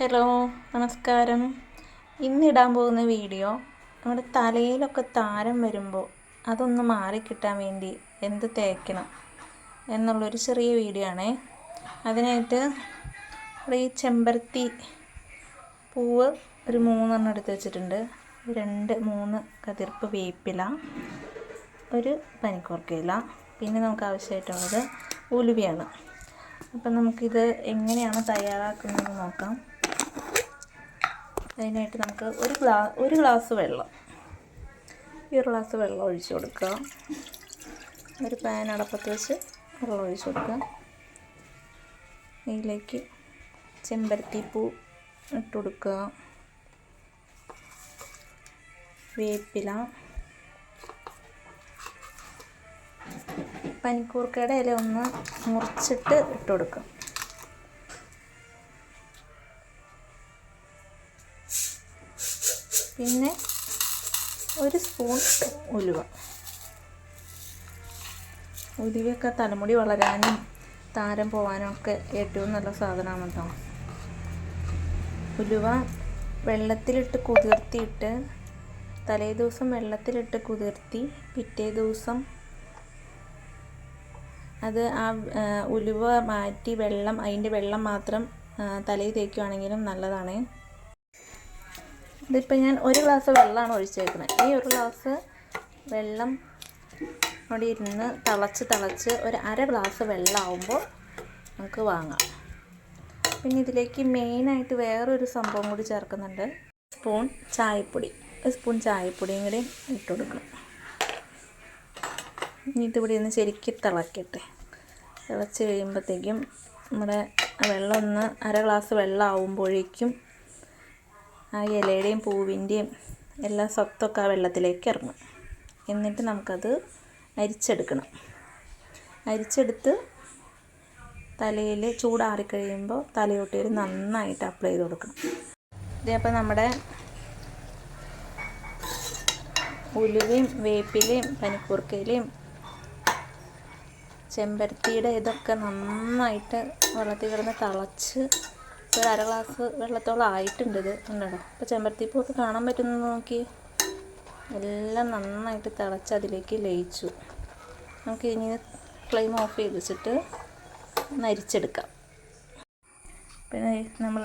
Hello നമസ്കാരം. ഇന്നിടാൻ പോകുന്ന video നമ്മുടെ തലയിലൊക്കെ താരം വരുമ്പോൾ അതൊന്ന് മാറിക്കിട്ടാൻ വേണ്ടി എന്ത് തേക്കണം എന്നുള്ളൊരു ചെറിയ വീഡിയോ ആണേ. അതിനായിട്ട് ഈ ചെമ്പരത്തി പൂവ് ഒരു മൂന്നെണ്ണം എടുത്ത് വെച്ചിട്ടുണ്ട്. രണ്ട് മൂന്ന് കതിർപ്പ് വേപ്പില ഒരു പനിക്കൂർക്കയില പിന്നെ നമുക്ക് ആവശ്യമായിട്ടുള്ളത് ഉലുവയാണ്. അപ്പം നമുക്കിത് എങ്ങനെയാണ് തയ്യാറാക്കുന്നതെന്ന് നോക്കാം. അതിനായിട്ട് നമുക്ക് ഒരു ഗ്ലാ ഒരു ഗ്ലാസ് വെള്ളം. ഈ ഒരു ഗ്ലാസ് വെള്ളം ഒഴിച്ചു കൊടുക്കുക. ഒരു പാൻ അടപ്പത്ത് വെച്ച് വെള്ളം ഒഴിച്ചു കൊടുക്കുക. ഇതിലേക്ക് ചെമ്പരത്തിപ്പൂ ഇട്ട് കൊടുക്കുക. വേപ്പില. പനിക്കൂർക്കയുടെ ഇല ഒന്ന് മുറിച്ചിട്ട് ഇട്ട് കൊടുക്കുക. പിന്നെ ഒരു സ്പൂൺ ഉലുവ. ഉലുവയൊക്കെ തലമുടി വളരാനും താരം പോവാനും ഒക്കെ ഏറ്റവും നല്ല സാധനമാണ് കേട്ടോ ഉലുവ വെള്ളത്തിലിട്ട് കുതിർത്തിയിട്ട് തലേ ദിവസം വെള്ളത്തിലിട്ട് കുതിർത്തി പിറ്റേ ദിവസം അത് ആ ഉലുവ മാറ്റി വെള്ളം അതിന്റെ വെള്ളം മാത്രം തലയിൽ തേക്കുകയാണെങ്കിലും നല്ലതാണ്. ഇതിപ്പോൾ ഞാൻ ഒരു ഗ്ലാസ് വെള്ളമാണ് ഒഴിച്ചേക്കുന്നത്. ഈ ഒരു ഗ്ലാസ് വെള്ളം അവിടെ ഇരുന്ന് തിളച്ച് തിളച്ച് ഒരു അര ഗ്ലാസ് വെള്ളമാകുമ്പോൾ നമുക്ക് വാങ്ങാം. പിന്നെ ഇതിലേക്ക് മെയിനായിട്ട് വേറൊരു സംഭവം കൂടി ചേർക്കുന്നുണ്ട്. സ്പൂൺ ചായപ്പൊടി. ഒരു സ്പൂൺ ചായപ്പൊടിയും കൂടി ഇട്ട് കൊടുക്കണം. ഇനി ഇതിവിടെ ഒന്ന് ശരിക്കും തിളക്കട്ടെ. തിളച്ച് കഴിയുമ്പോഴത്തേക്കും നമ്മുടെ വെള്ളം ഒന്ന് അര ഗ്ലാസ് വെള്ളം ആവുമ്പോഴേക്കും ആ ഇലയുടെയും പൂവിന്റെയും എല്ലാ സ്വത്തൊക്കെ ആ വെള്ളത്തിലേക്ക് ഇറങ്ങും. എന്നിട്ട് നമുക്കത് അരിച്ചെടുക്കണം. അരിച്ചെടുത്ത് തലയിൽ ചൂടാറിക്കഴിയുമ്പോൾ തലയോട്ടിയിൽ നന്നായിട്ട് അപ്ലൈ ചെയ്ത് കൊടുക്കണം. ഇതേപ്പോൾ നമ്മുടെ ഉലുവയും വേപ്പിലയും പനിക്കൂർക്കയിലയും ചെമ്പരത്തിയുടെ ഇതൊക്കെ നന്നായിട്ട് വെള്ളത്തിൽ കിടന്ന് തിളച്ച് ഒരു അര ഗ്ലാസ് വെള്ളത്തോളം ആയിട്ടുണ്ട് ഇത് ഉണ്ടോ അപ്പോൾ ചെമ്പരത്തിപ്പൂക്ക് കാണാൻ പറ്റുന്ന നോക്കി. എല്ലാം നന്നായിട്ട് തിളച്ച് അതിലേക്ക് ലയിച്ചു. നമുക്ക് ഇനി ഫ്ലെയിം ഓഫ് ചെയ്ത് വെച്ചിട്ട് നരിച്ചെടുക്കാം പിന്നെ നമ്മൾ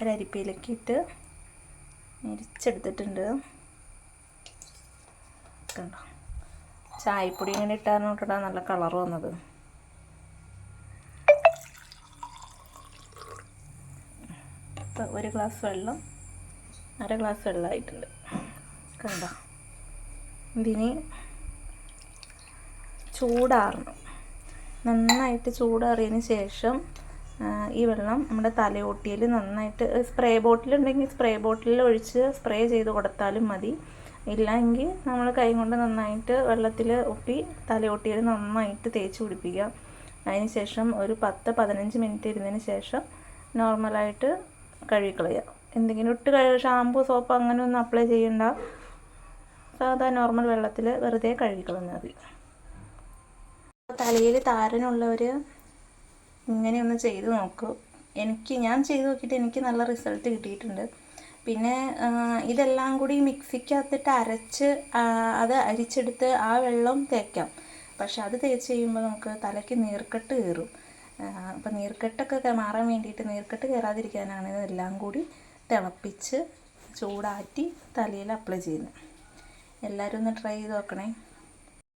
ഒരരിപ്പയിലേക്ക് ഇട്ട് നരിച്ചെടുത്തിട്ടുണ്ട് കണ്ടോ? ചായപ്പൊടി ഇങ്ങനെ ഇട്ടാണ് നോക്കട്ടാ നല്ല കളർ വന്നത്. ഒരു ഗ്ലാസ് വെള്ളം അര ഗ്ലാസ് വെള്ളമായിട്ടുണ്ട്. കണ്ടോ? ഇതിന് ചൂടാറണം. നന്നായിട്ട് ചൂടാറിയതിന് ശേഷം ഈ വെള്ളം നമ്മുടെ തലയോട്ടിയിൽ നന്നായിട്ട് സ്പ്രേ ബോട്ടിലുണ്ടെങ്കിൽ സ്പ്രേ ബോട്ടിലിൽ ഒഴിച്ച് സ്പ്രേ ചെയ്ത് കൊടുത്താലും മതി. ഇല്ലെങ്കിൽ നമ്മൾ കൈ കൊണ്ട് നന്നായിട്ട് വെള്ളത്തിൽ ഒപ്പി തലയോട്ടിയിൽ നന്നായിട്ട് തേച്ച് പിടിപ്പിക്കുക. അതിന് ശേഷം ഒരു പത്ത് പതിനഞ്ച് മിനിറ്റ് ഇരുന്നതിന് ശേഷം നോർമലായിട്ട് കഴുകിക്കളയുക. എന്തെങ്കിലും ഇട്ട് കഴുക ഷാമ്പു സോപ്പ് അങ്ങനെ ഒന്നും അപ്ലൈ ചെയ്യണ്ട. സാധാ നോർമൽ വെള്ളത്തിൽ വെറുതെ കഴുകിക്കളഞ്ഞാൽ മതി. തലയിൽ താരനുള്ളവർ ഇങ്ങനെയൊന്ന് ചെയ്ത് നോക്കൂ. എനിക്ക് ഞാൻ ചെയ്ത് നോക്കിയിട്ട് എനിക്ക് നല്ല റിസൾട്ട് കിട്ടിയിട്ടുണ്ട്. പിന്നെ ഇതെല്ലാം കൂടി മിക്സിക്കകത്തിട്ട് അരച്ച് അത് അരിച്ചെടുത്ത് ആ വെള്ളം തേക്കാം. പക്ഷെ അത് തേച്ച് കഴിയുമ്പോൾ നമുക്ക് തലയ്ക്ക് നീർക്കെട്ട് കയറും. അപ്പം നീർക്കെട്ടൊക്കെ മാറാൻ വേണ്ടിയിട്ട് നീർക്കെട്ട് കയറാതിരിക്കാനാണ് ഇതെല്ലാം കൂടി തിളപ്പിച്ച് ചൂടാറ്റി തലയിൽ അപ്ലൈ ചെയ്യുന്നത്. എല്ലാവരും ഒന്ന് ട്രൈ ചെയ്ത് നോക്കണേ.